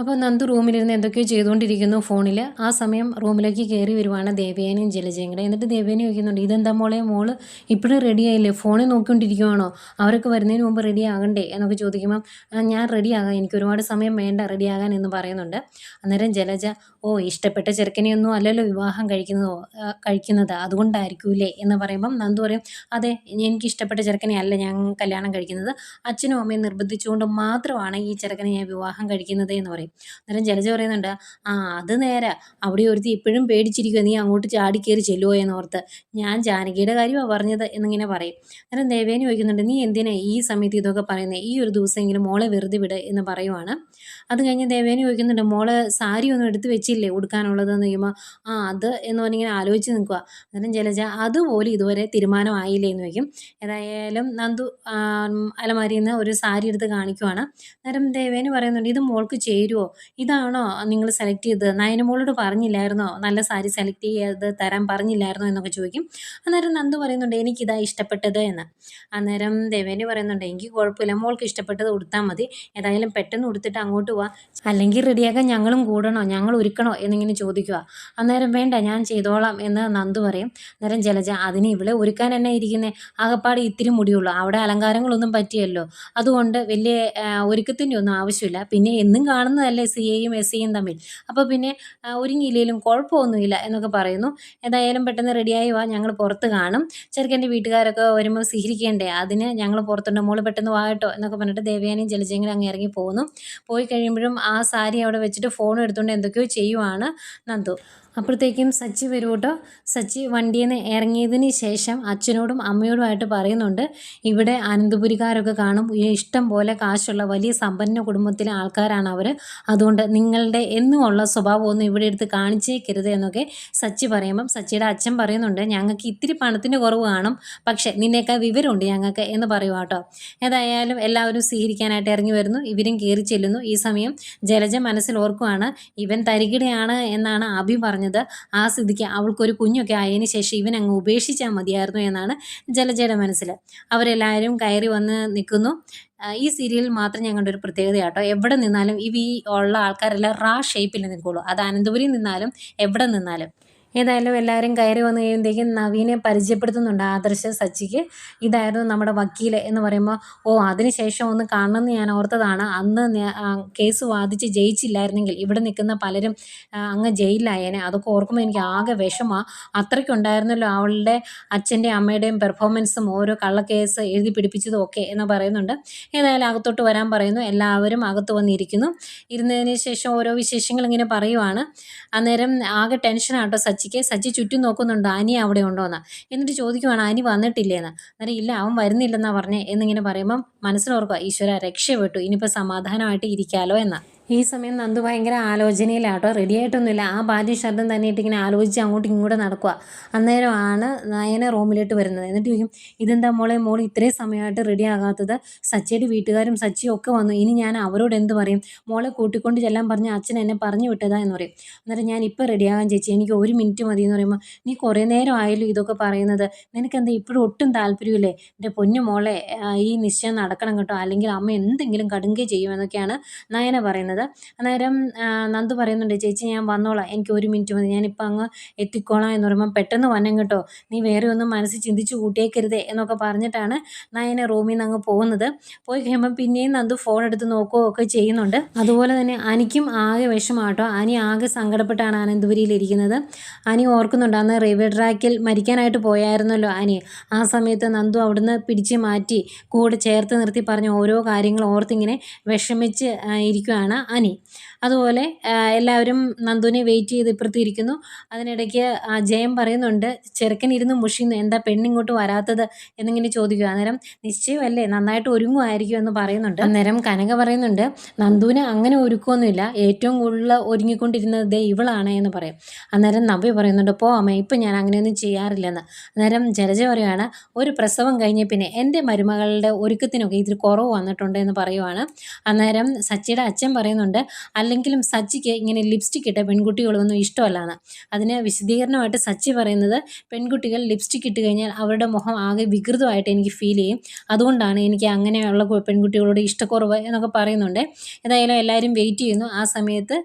അപ്പോൾ നന്ദു റൂമിലിരുന്ന് എന്തൊക്കെയോ ചെയ്തുകൊണ്ടിരിക്കുന്നു ഫോണിൽ ആ സമയം റൂമിലേക്ക് കയറി വരുവാണ് ദേവയാനിയും ജലജയും കൂടെ. എന്നിട്ട് ദേവയാനി ചോദിക്കുന്നുണ്ട് ഇതെന്താ മോളെ? മോൾ ഇപ്പോഴും റെഡി ആയില്ലേ? ഫോണിൽ നോക്കിക്കൊണ്ടിരിക്കുവാണോ? അവരൊക്കെ വരുന്നതിന് മുമ്പ് റെഡി ആകണ്ടേ? എന്നൊക്കെ ചോദിക്കുമ്പം ഞാൻ റെഡി ആകാം. എനിക്ക് ഒരുപാട് സമയം വേണ്ട റെഡി ആകാൻ എന്ന് പറയുന്നുണ്ട്. അന്നേരം ജലജ ഓ ഇഷ്ടപ്പെട്ട ചെറുക്കനെയൊന്നും അല്ലല്ലോ വിവാഹം കഴിക്കുന്നതോ കഴിക്കുന്നത്. അതുകൊണ്ടായിരിക്കൂലേ എന്ന് പറയുമ്പം നന്ദു പറയും അതെ എനിക്ക് ഇഷ്ടപ്പെട്ട ചെറുക്കനെ അല്ല ഞാൻ കല്യാണം കഴിക്കുന്നത്. അച്ഛനും അമ്മയും നിർബന്ധിച്ചുകൊണ്ട് മാത്രമാണ് ഈ ചെറുക്കനെ ഞാൻ വിവാഹം കഴിക്കുന്നത് എന്ന് പറയും. അന്നേരം ജലജ പറയുന്നുണ്ട് ആ അത് നേരെ. അവിടെ ഒരുത്തി ഇപ്പോഴും പേടിച്ചിരിക്കുക നീ അങ്ങോട്ട് ചാടി കയറി ചെല്ലുമോ എന്നോർത്ത് ഞാൻ ജാനകിയുടെ കാര്യമാണ് പറഞ്ഞത് എന്നിങ്ങനെ പറയും. അന്നേരം ദേവേനി ചോദിക്കുന്നുണ്ട് നീ എന്തിനാ ഈ സമയത്ത് ഇതൊക്കെ പറയുന്നത് ഈ ഒരു ദിവസമെങ്കിലും മോളെ വെറുതെ വിട് എന്ന് പറയുവാണ്. അത് കഴിഞ്ഞ് ദേവേനി ചോദിക്കുന്നുണ്ട് മോൾ സാരി ഒന്നും എടുത്ത് വെച്ചില്ലേ ഉടുക്കാനുള്ളതെന്ന് ചോദിക്കുമ്പോൾ ആ അത് എന്ന് പറഞ്ഞിങ്ങനെ ആലോചിച്ച് നിൽക്കുക അന്നേരം ജലജ അതുപോലും ഇതുവരെ തീരുമാനമായില്ലേ? എന്ന് ചോദിക്കും. ഏതായാലും നന്ദു അലമാരിയിൽ നിന്ന് ഒരു സാരി എടുത്ത് കാണിക്കുവാണ്. അന്നേരം ദേവേനി പറയുന്നുണ്ട് ഇത് മോൾക്ക് ചേരുമോ ഇതാണോ നിങ്ങൾ സെലക്ട് ചെയ്തത്? നയനമോളോട് പറഞ്ഞില്ലായിരുന്നോ? നല്ല സാരി സെലക്ട് ചെയ്ത് തരാൻ പറഞ്ഞില്ലായിരുന്നോ എന്നൊക്കെ ചോദിക്കും. അന്നേരം നന്ദു പറയുന്നുണ്ട് എനിക്കിതാ ഇഷ്ടപ്പെട്ടത് എന്ന്. അന്നേരം ദേവേനി പറയുന്നുണ്ട് എനിക്ക് കുഴപ്പമില്ല മോൾക്ക് ഇഷ്ടപ്പെട്ടത് കൊടുത്താൽ മതി. ഏതായാലും പെട്ടെന്ന് കൊടുത്തിട്ട് അങ്ങോട്ട് പോവാ അല്ലെങ്കിൽ റെഡിയാക്കാൻ ഞങ്ങളും കൂടണോ? ഞങ്ങൾ ഒരുക്കണോ? എന്നിങ്ങനെ ചോദിക്കുക. അന്നേരം വേണ്ട ഞാൻ ചെയ്തോളാം എന്ന് നന്ദു പറയും. അന്നേരം ജലജ അതിന് ഇവിടെ ഒരുക്കാൻ തന്നെ ഇരിക്കുന്നേ? ആകപ്പാട് ഇത്തിരി മുടിയുള്ളൂ. അവിടെ അലങ്കാരങ്ങളൊന്നും പറ്റിയല്ലോ. അതുകൊണ്ട് വലിയ ഒരുക്കത്തിന്റെ ഒന്നും ആവശ്യമില്ല. പിന്നെ എന്നും കാണുന്നതല്ലേ സി എയും എസ് സിയും തമ്മിൽ? അപ്പോൾ പിന്നെ ഒരുങ്ങിയില്ലെങ്കിലും കുഴപ്പമൊന്നുമില്ല എന്നൊക്കെ പറയുന്നു. എന്തായാലും പെട്ടെന്ന് റെഡിയായി വാ ഞങ്ങൾ പുറത്ത് കാണും. ചെറുക്കന്റെ വീട്ടുകാരൊക്കെ വരുമ്പോൾ സ്വീകരിക്കേണ്ടേ? അതിന് ഞങ്ങൾ പുറത്തുണ്ട്. മോൾ പെട്ടെന്ന് വാട്ടോ എന്നൊക്കെ പറഞ്ഞിട്ട് ദേവയാനിയും ജലജയും അങ്ങ് ഇറങ്ങി പോകുന്നു. പോയി കഴിയുമ്പോഴും ആ സാരി അവിടെ വെച്ചിട്ട് ഫോൺ എടുത്തുകൊണ്ട് എന്തൊക്കെയോ ചെയ്യുവാണ് നന്ദു. അപ്പോഴത്തേക്കും സച്ചി വരും കേട്ടോ. സച്ചി വണ്ടിയിൽ നിന്ന് ഇറങ്ങിയതിന് ശേഷം അച്ഛനോടും അമ്മയോടുമായിട്ട് പറയുന്നുണ്ട്. ഇവിടെ അനന്തപുരിക്കാരൊക്കെ കാണും. ഇഷ്ടം പോലെ കാശുള്ള വലിയ സമ്പന്ന കുടുംബത്തിലെ ആൾക്കാരാണ് അവർ അതുകൊണ്ട് നിങ്ങളുടെ എന്നുമുള്ള സ്വഭാവമൊന്നും ഇവിടെ എടുത്ത് കാണിച്ചേക്കരുത് എന്നൊക്കെ സച്ചി പറയുമ്പം സച്ചിയുടെ അച്ഛൻ പറയുന്നുണ്ട് ഞങ്ങൾക്ക് ഇത്തിരി പണത്തിന്റെ കുറവ് കാണും പക്ഷേ നിന്നേക്കാൾ വിവരമുണ്ട് ഞങ്ങൾക്ക് എന്ന് പറയുക കേട്ടോ ഏതായാലും എല്ലാവരും സ്വീകരിക്കാനായിട്ട് ഇറങ്ങി വരുന്നു ഇവരും കയറി ചെല്ലുന്നു. ഈ സമയം ജലജ മനസ്സിൽ ഓർക്കുവാണ് ഇവൻ തരികിടയാണ് എന്നാണ് അഭി പറഞ്ഞത്. ആ സ്ഥിതിക്ക് അവൾക്കൊരു കുഞ്ഞൊക്കെ ആയതിനു ശേഷം ഇവൻ അങ്ങ് ഉപേക്ഷിച്ചാൽ മതിയായിരുന്നു എന്നാണ് ജലജയുടെ മനസ്സിൽ. അവരെല്ലാവരും കയറി വന്ന് നിൽക്കുന്നു. ഈ സീരിയലിൽ മാത്രം ഞങ്ങളുടെ ഒരു പ്രത്യേകതയാട്ടോ. എവിടെ നിന്നാലും ഈ ഉള്ള ആൾക്കാരെല്ലാം റാ ഷേപ്പിൽ നിൽക്കുള്ളൂ. അത് അനന്തപുരി നിന്നാലും എവിടെ നിന്നാലും. ഏതായാലും എല്ലാവരും കയറി വന്നു കഴിയുമ്പോഴത്തേക്കും നവീനെ പരിചയപ്പെടുത്തുന്നുണ്ട് ആദർശ സച്ചിക്ക്. ഇതായിരുന്നു നമ്മുടെ വക്കീൽ എന്ന് പറയുമ്പോൾ ഓ അതിന് ശേഷം ഒന്ന് കാണണമെന്ന് ഞാൻ ഓർത്തതാണ്. അന്ന് കേസ് വാദിച്ച് ജയിച്ചില്ലായിരുന്നെങ്കിൽ ഇവിടെ നിൽക്കുന്ന പലരും അങ്ങ് ജയിലിലായേനെ. അതൊക്കെ ഓർക്കുമ്പോൾ എനിക്ക് ആകെ വിഷമമാണ് അത്രയ്ക്കുണ്ടായിരുന്നല്ലോ അവളുടെ അച്ഛന്റെയും അമ്മയുടെയും പെർഫോമൻസും ഓരോ കള്ളക്കേസ് എഴുതി പിടിപ്പിച്ചതും ഒക്കെ എന്ന് പറയുന്നുണ്ട്. ഏതായാലും അകത്തോട്ട് വരാൻ പറയുന്നു. എല്ലാവരും അകത്ത് വന്നിരിക്കുന്നു. ഇരുന്നതിന് ശേഷം ഓരോ വിശേഷങ്ങൾ ഇങ്ങനെ പറയുവാണ്. അന്നേരം ആകെ ടെൻഷനാട്ടോ സച്ചിക്ക് സച്ചി ചുറ്റും നോക്കുന്നുണ്ട്? ആനി അവിടെ ഉണ്ടോ എന്ന് എന്നിട്ട് ചോദിക്കുവാണ് അനി വന്നിട്ടില്ലേന്ന്? അന്നേരം ഇല്ല അവൻ വരുന്നില്ലെന്നാ പറഞ്ഞേ. എന്നിങ്ങനെ പറയുമ്പം മനസ്സിലോർക്കുക ഈശ്വര രക്ഷപ്പെട്ടു. ഇനിയിപ്പോൾ സമാധാനമായിട്ട് ഇരിക്കാലോ എന്ന്. ഈ സമയം നന്ദു ഭയങ്കര ആലോചനയിലാട്ടോ. റെഡി ആയിട്ടൊന്നുമില്ല. ആ ബാല്യ ശബ്ദം തന്നെ ഇട്ട് ഇങ്ങനെ ആലോചിച്ച് അങ്ങോട്ടും ഇങ്ങോട്ടും നടക്കുക അന്നേരമാണ് നയന റൂമിലോട്ട് വരുന്നത്. എന്നിട്ട് ചോദിക്കും ഇതെന്താ മോളെ? മോൾ ഇത്രയും സമയമായിട്ട് റെഡി ആകാത്തത്. സച്ചിയുടെ വീട്ടുകാരും സച്ചിയും ഒക്കെ വന്നു. ഇനി ഞാൻ അവരോട് എന്ത് പറയും? മോളെ കൂട്ടിക്കൊണ്ട് ചെല്ലാൻ പറഞ്ഞ അച്ഛൻ എന്നെ പറഞ്ഞു വിട്ടതാ എന്ന് പറയും. അന്നേരം ഞാൻ ഇപ്പോൾ റെഡിയാകാൻ ചേച്ചി. എനിക്ക് ഒരു മിനിറ്റ് മതി എന്ന് പറയുമ്പോൾ നീ കുറേ നേരം ആയാലും ഇതൊക്കെ പറയുന്നത്. നിനക്കെന്താ ഇപ്പോഴും ഒട്ടും താല്പര്യമില്ലേ? എന്റെ പൊന്നു മോളെ ഈ നിശ്ചയം നടക്കണം കേട്ടോ. അല്ലെങ്കിൽ അമ്മ എന്തെങ്കിലും കടുങ്കേ ചെയ്യുമെന്നൊക്കെയാണ് നയന പറയുന്നത്. അന്നേരം നന്ദു പറയുന്നുണ്ട് ചേച്ചി ഞാൻ വന്നോളാം. എനിക്ക് ഒരു മിനിറ്റ് മതി. ഞാനിപ്പോൾ അങ്ങ് എത്തിക്കോളാം എന്ന് പറയുമ്പോൾ പെട്ടെന്ന് വന്നെ കേട്ടോ. നീ വേറെ ഒന്നും മനസ്സിൽ ചിന്തിച്ച് കൂട്ടിയേക്കരുതേ എന്നൊക്കെ പറഞ്ഞിട്ടാണ് നയനെ റൂമിൽ നിന്ന് അങ്ങ് പോകുന്നത്. പോയി കഴിയുമ്പം പിന്നെയും നന്ദു ഫോൺ എടുത്ത് നോക്കുകയോ ഒക്കെ ചെയ്യുന്നുണ്ട്. അതുപോലെ തന്നെ അനിക്കും ആകെ വിഷമാട്ടോ. അനി ആകെ സങ്കടപ്പെട്ടാണ് ആനന്ദപുരിയിലിരിക്കുന്നത് അനി ഓർക്കുന്നുണ്ട് അന്ന് റെയിൽവേ ട്രാക്കിൽ മരിക്കാനായിട്ട് പോയായിരുന്നല്ലോ അനി. ആ സമയത്ത് നന്ദു അവിടുന്ന് പിടിച്ച് മാറ്റി കൂടെ ചേർത്ത് നിർത്തി പറഞ്ഞ ഓരോ കാര്യങ്ങളും ഓർത്തിങ്ങനെ വിഷമിച്ച് ഇരിക്കുകയാണ് അനി അതുപോലെ എല്ലാവരും നന്ദുവിനെ വെയിറ്റ് ചെയ്ത് ഇപ്പുറത്തിരിക്കുന്നു. അതിനിടയ്ക്ക് ജയം പറയുന്നുണ്ട് ചെറുക്കൻ ഇരുന്ന് മുഷിയുന്നു എന്താ പെണ്ണിങ്ങോട്ട് വരാത്തത്? എന്നിങ്ങനെ ചോദിക്കുക. അന്നേരം നിശ്ചയമല്ലേ നന്നായിട്ട് ഒരുങ്ങുമായിരിക്കും എന്ന് പറയുന്നുണ്ട്. അന്നേരം കനക പറയുന്നുണ്ട് നന്ദുവിന് അങ്ങനെ ഒരുക്കമൊന്നുമില്ല ഏറ്റവും കൂടുതൽ ഒരുങ്ങിക്കൊണ്ടിരുന്നത് ദേ ഇവളാണ് എന്ന് പറയും. അന്നേരം നവ്യ പറയുന്നുണ്ട് പോ അമ്മ ഇപ്പം ഞാൻ അങ്ങനെയൊന്നും ചെയ്യാറില്ലെന്ന്. അന്നേരം ജലജ പറയുകയാണ് ഒരു പ്രസവം കഴിഞ്ഞ പിന്നെ എന്റെ മരുമകളുടെ ഒരുക്കത്തിനൊക്കെ ഇതിൽ കുറവ് വന്നിട്ടുണ്ട് എന്ന് പറയുവാണ്. അന്നേരം സച്ചിയുടെ അച്ഛൻ പറയുന്നുണ്ട് അല്ല അല്ലെങ്കിലും സച്ചിക്ക് ഇങ്ങനെ ലിപ്സ്റ്റിക് ഇട്ട പെൺകുട്ടികളൊന്നും ഇഷ്ടമല്ലാന്ന്. അതിന് വിശദീകരണമായിട്ട് സച്ചി പറയുന്നത് പെൺകുട്ടികൾ ലിപ്സ്റ്റിക് ഇട്ട് കഴിഞ്ഞാൽ അവരുടെ മുഖം ആകെ വികൃതമായിട്ട് എനിക്ക് ഫീൽ ചെയ്യും. അതുകൊണ്ടാണ് എനിക്ക് അങ്ങനെയുള്ള പെൺകുട്ടികളോട് ഇഷ്ടക്കുറവ് എന്നൊക്കെ പറയുന്നുണ്ട്. ഏതായാലും എല്ലാവരും വെയിറ്റ് ചെയ്യുന്നു. ആ സമയത്ത്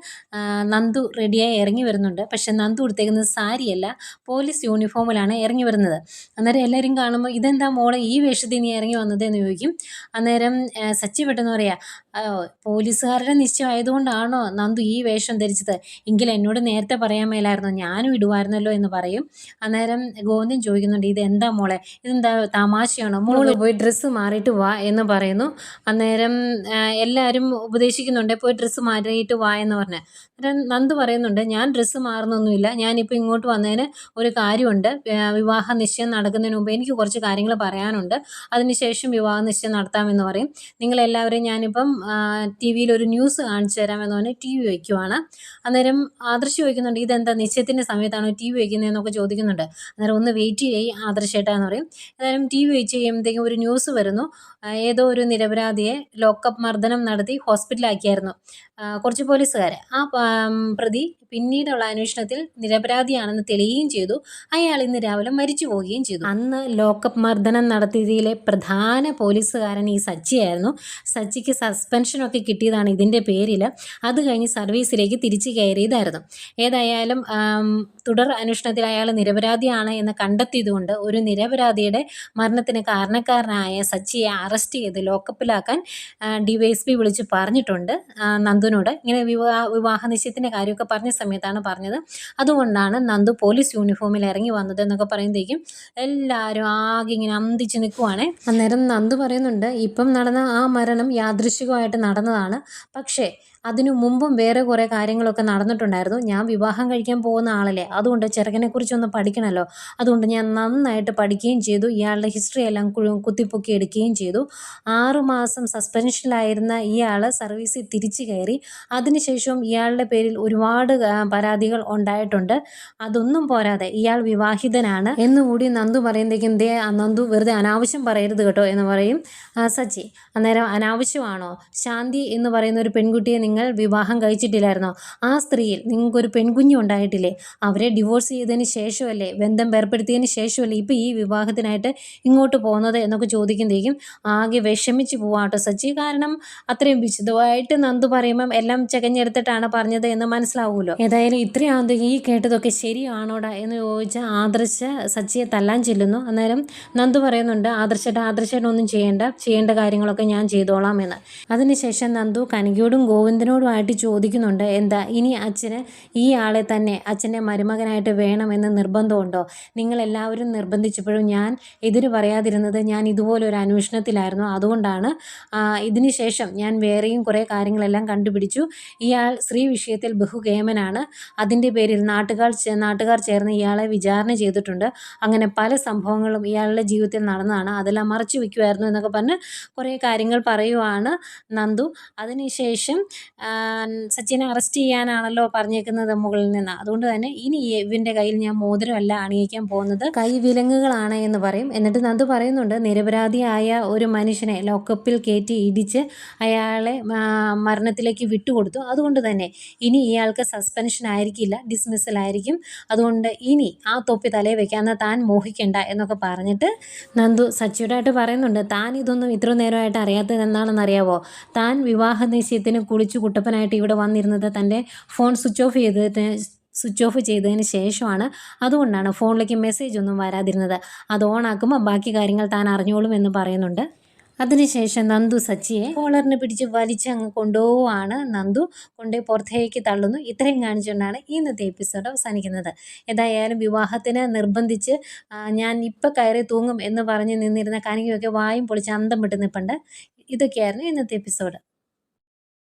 നന്ദു റെഡിയായി ഇറങ്ങി വരുന്നുണ്ട്. പക്ഷെ നന്ദു കൊടുത്തേക്കുന്നത് സാരിയല്ല പോലീസ് യൂണിഫോമിലാണ് ഇറങ്ങി വരുന്നത്. അന്നേരം എല്ലാവരും കാണുമ്പോൾ ഇതെന്താ മോളെ ഈ വേഷത്തിൽ നീ ഇറങ്ങി വന്നത് എന്ന് ചോദിക്കും. അന്നേരം സച്ചി പെട്ടെന്ന് പറയാ "ആ, പോലീസുകാരുടെ നിശ്ചയമായതുകൊണ്ടാണോ നന്ദു ഈ വേഷം ധരിച്ചത്? എങ്കിൽ എന്നോട് നേരത്തെ പറയാൻ മേലായിരുന്നു? ഞാനും ഇടുമായിരുന്നല്ലോ എന്ന് പറയും. അന്നേരം ഗോവിന്ദൻ ചോദിക്കുന്നുണ്ട് ഇത് എന്താ മോളെ? ഇതെന്താ തമാശയാണോ? മോൾ പോയി ഡ്രസ്സ് മാറിയിട്ട് വാ എന്ന് പറയുന്നു. അന്നേരം എല്ലാവരും ഉപദേശിക്കുന്നുണ്ട് പോയി ഡ്രസ്സ് മാറിയിട്ട് വാ എന്ന് പറഞ്ഞ്. അന്നേരം നന്ദു പറയുന്നുണ്ട് ഞാൻ ഡ്രസ്സ് മാറുന്നൊന്നുമില്ല. ഞാനിപ്പോൾ ഇങ്ങോട്ട് വന്നതിന് ഒരു കാര്യമുണ്ട്. വിവാഹ നിശ്ചയം നടക്കുന്നതിന് മുമ്പ് എനിക്ക് കുറച്ച് കാര്യങ്ങൾ പറയാനുണ്ട്. അതിനുശേഷം വിവാഹ നിശ്ചയം നടത്താമെന്ന് പറയും. നിങ്ങളെല്ലാവരെയും ഞാനിപ്പം ടി വിയിൽ ഒരു ന്യൂസ് കാണിച്ചു തരാമെന്ന് പറഞ്ഞ് ടി വി വയ്ക്കുവാണ്. അന്നേരം ആദർശ് ചോദിക്കുന്നുണ്ട് ഇതെന്താ നിശ്ചയത്തിന്റെ സമയത്താണോ ടി വി വയ്ക്കുന്നതെന്നൊക്കെ ചോദിക്കുന്നുണ്ട്. അന്നേരം ഒന്ന് വെയിറ്റ് ചെയ്യ് ആദർശേട്ടാന്ന് പറയും. അന്നേരം ടി വി വെച്ച് കഴിയുമ്പോഴത്തേക്കും ഒരു ന്യൂസ് വരുന്നു. ഏതോ ഒരു നിരപരാധിയെ ലോക്കപ്പ് മർദ്ദനം നടത്തി ഹോസ്പിറ്റലാക്കിയായിരുന്നു കുറച്ച് പോലീസുകാരെ ആ പ്രതി പിന്നീടുള്ള അന്വേഷണത്തിൽ നിരപരാധിയാണെന്ന് തെളിയുകയും ചെയ്തു. അയാൾ ഇന്ന് രാവിലെ മരിച്ചു പോവുകയും ചെയ്തു. അന്ന് ലോക്കപ്പ് മർദ്ദനം നടത്തിയതിലെ പ്രധാന പോലീസുകാരൻ ഈ സച്ചിയായിരുന്നു. സച്ചിക്ക് സസ്പെൻഷനൊക്കെ കിട്ടിയതാണ് ഇതിന്റെ പേരിൽ അത് കഴിഞ്ഞ് സർവീസിലേക്ക് തിരിച്ചു കയറിയതായിരുന്നു. ഏതായാലും തുടർ അന്വേഷണത്തിൽ അയാൾ നിരപരാധിയാണ് എന്ന് കണ്ടെത്തിയതുകൊണ്ട് ഒരു നിരപരാധിയുടെ മരണത്തിന് കാരണക്കാരനായ സച്ചിയെ അറസ്റ്റ് ചെയ്ത് ലോക്കപ്പിലാക്കാൻ ഡിവൈഎസ്പി വിളിച്ച് പറഞ്ഞിട്ടുണ്ട്. നന്ദുനോട് ഇങ്ങനെ വിവാഹ വിവാഹ നിശ്ചയത്തിന്റെ കാര്യമൊക്കെ പറഞ്ഞ സമയത്താണ് പറഞ്ഞത്. അതുകൊണ്ടാണ് നന്ദു പോലീസ് യൂണിഫോമിൽ ഇറങ്ങി വന്നത് എന്നൊക്കെ പറയുമ്പോഴേക്കും എല്ലാവരും ആകെ ഇങ്ങനെ അന്തിച്ച് നിൽക്കുവാണേ. അന്നേരം നന്ദു പറയുന്നുണ്ട് ഇപ്പം നടന്ന ആ മരണം യാദൃശികമായിട്ട് നടന്നതാണ്. പക്ഷേ അതിനു മുമ്പും വേറെ കുറേ കാര്യങ്ങളൊക്കെ നടന്നിട്ടുണ്ടായിരുന്നു. ഞാൻ വിവാഹം കഴിക്കാൻ പോകുന്ന ആളല്ലേ. അതുകൊണ്ട് ചെറുക്കനെക്കുറിച്ചൊന്ന് പഠിക്കണമല്ലോ അതുകൊണ്ട് ഞാൻ നന്നായിട്ട് പഠിക്കുകയും ചെയ്തു. ഇയാളുടെ ഹിസ്റ്ററി എല്ലാം കുത്തിപ്പൊക്കി എടുക്കുകയും ചെയ്തു. ആറു മാസം സസ്പെൻഷനിലായിരുന്ന ഇയാൾ സർവീസിൽ തിരിച്ചു കയറി. അതിനുശേഷവും ഇയാളുടെ പേരിൽ ഒരുപാട് പരാതികൾ ഉണ്ടായിട്ടുണ്ട്. അതൊന്നും പോരാതെ ഇയാൾ വിവാഹിതനാണ്. എന്നുകൂടി നന്ദു പറയുമ്പോഴേക്കും ദേ നന്ദു വെറുതെ അനാവശ്യം പറയരുത് കേട്ടോ എന്ന് പറയും. സച്ചി അന്നേരം അനാവശ്യമാണോ? ശാന്തി എന്ന് പറയുന്ന ഒരു പെൺകുട്ടിയെ നിങ്ങൾ വിവാഹം കഴിച്ചിട്ടില്ലായിരുന്നോ? ആ സ്ത്രീയിൽ നിങ്ങൾക്കൊരു പെൺകുഞ്ഞു ഉണ്ടായിട്ടില്ലേ? അവരെ ഡിവോഴ്സ് ചെയ്തതിന് ശേഷമല്ലേ ബന്ധം ഏർപ്പെടുത്തിയതിന് ശേഷമല്ലേ ഇപ്പോൾ ഈ വിവാഹത്തിനായിട്ട് ഇങ്ങോട്ട് പോകുന്നത് എന്നൊക്കെ ചോദിക്കുന്നതേക്കും ആകെ വിഷമിച്ച് പോവാട്ടോ സച്ചി. കാരണം അത്രയും വിശദമായിട്ട് നന്ദു പറയുമ്പം എല്ലാം ചകഞ്ഞെടുത്തിട്ടാണ് പറഞ്ഞത് എന്ന് മനസ്സിലാവുമല്ലോ. ഏതായാലും ഇത്രയാകുമ്പോൾ ഈ കേട്ടതൊക്കെ ശരിയാണോടാ എന്ന് ചോദിച്ച ആദർശ സച്ചിയെ തല്ലാൻ ചെല്ലുന്നു. അന്നേരം നന്ദു പറയുന്നുണ്ട് ആദർശയുടെ ആദർശേട്ടൻ ഒന്നും ചെയ്യേണ്ട. ചെയ്യേണ്ട കാര്യങ്ങളൊക്കെ ഞാൻ ചെയ്തോളാം എന്ന്. അതിനുശേഷം നന്ദു കനകയോടും ഗോവിന്ദനോടുമായിട്ട് ചോദിക്കുന്നുണ്ട് എന്താ ഇനി അച്ഛന് ഈ ആളെ തന്നെ അച്ഛന്റെ മരുമകനായിട്ട് വേണമെന്ന് നിർബന്ധമുണ്ടോ? നിങ്ങളെല്ലാവരും നിർബന്ധിച്ചപ്പോഴും ഞാൻ എതിര് പറയാതിരുന്നത് ഞാൻ ഇതുപോലെ ഒരു അന്വേഷണത്തിലായിരുന്നു. അതുകൊണ്ടാണ് ഇതിന് ശേഷം ഞാൻ വേറെയും കുറേ കാര്യങ്ങളെല്ലാം കണ്ടുപിടിച്ചു. ഇയാൾ സ്ത്രീ വിഷയത്തിൽ ബഹുകേമനാണ് അതിന്റെ പേരിൽ നാട്ടുകാർ നാട്ടുകാർ ചേർന്ന് ഇയാളെ വിചാരണ ചെയ്തിട്ടുണ്ട്. അങ്ങനെ പല സംഭവങ്ങളും ഇയാളുടെ ജീവിതത്തിൽ നടന്നതാണ്. അതെല്ലാം മറച്ചു വയ്ക്കുമായിരുന്നു എന്നൊക്കെ പറഞ്ഞ് കുറേ കാര്യങ്ങൾ പറയുവാണ് നന്ദു. അതിനുശേഷം സച്ചിനെ അറസ്റ്റ് ചെയ്യാനാണല്ലോ പറഞ്ഞേക്കുന്നത് മുകളിൽ നിന്ന്. അതുകൊണ്ട് തന്നെ ഇനി ഇവന്റെ കയ്യിൽ ഞാൻ മോതിരമല്ല അണിയിക്കാൻ പോകുന്നത്. കൈവിലങ്ങുകളാണ് എന്ന് പറയും. എന്നിട്ട് നന്ദു പറയുന്നുണ്ട് നിരപരാധിയായ ഒരു മനുഷ്യനെ ലോക്കപ്പിൽ കയറ്റി ഇടിച്ച് അയാളെ മരണത്തിലേക്ക് വിട്ടുകൊടുത്തു. അതുകൊണ്ട് തന്നെ ഇനി ഇയാൾക്ക് സസ്പെൻഷൻ ആയിരിക്കില്ല ഡിസ്മിസൽ ആയിരിക്കും. അതുകൊണ്ട് ഇനി ആ തൊപ്പി തലയിൽ വെക്കാന്ന് താൻ മോഹിക്കണ്ട എന്നൊക്കെ പറഞ്ഞിട്ട് നന്ദു സച്ചിയോടായിട്ട് പറയുന്നുണ്ട് താൻ ഇതൊന്നും ഇത്ര നേരമായിട്ട് അറിയാത്തത് എന്താണെന്ന് അറിയാവോ താൻ വിവാഹ നിശ്ചയത്തിന് കുളിച്ചു കുട്ടപ്പനായിട്ട് ഇവിടെ വന്നിരുന്നത് തന്റെ ഫോൺ സ്വിച്ച് ഓഫ് ചെയ്തിട്ട് സ്വിച്ച് ഓഫ് ചെയ്തതിന് ശേഷമാണ്. അതുകൊണ്ടാണ് ഫോണിലേക്ക് മെസ്സേജ് ഒന്നും വരാതിരുന്നത്. അത് ഓൺ ആക്കുമ്പോൾ ബാക്കി കാര്യങ്ങൾ താൻ അറിഞ്ഞോളും എന്ന് പറയുന്നുണ്ട്. അതിനുശേഷം നന്ദു സച്ചിയെ കോളറിനെ പിടിച്ച് വലിച്ച് അങ്ങ് കൊണ്ടുപോവാണ് നന്ദു കൊണ്ടുപോയി പുറത്തേക്ക് തള്ളുന്നു. ഇത്രയും കാണിച്ചുകൊണ്ടാണ് ഇന്നത്തെ എപ്പിസോഡ് അവസാനിക്കുന്നത്. ഏതായാലും വിവാഹത്തിന് നിർബന്ധിച്ച് ഞാൻ ഇപ്പം കയറി തൂങ്ങും എന്ന് പറഞ്ഞ് നിന്നിരുന്ന കനികയൊക്കെ വായും പൊളിച്ച് അന്തം വിട്ട് നിൽപ്പുണ്ട് ഇതൊക്കെയായിരുന്നു ഇന്നത്തെ എപ്പിസോഡ്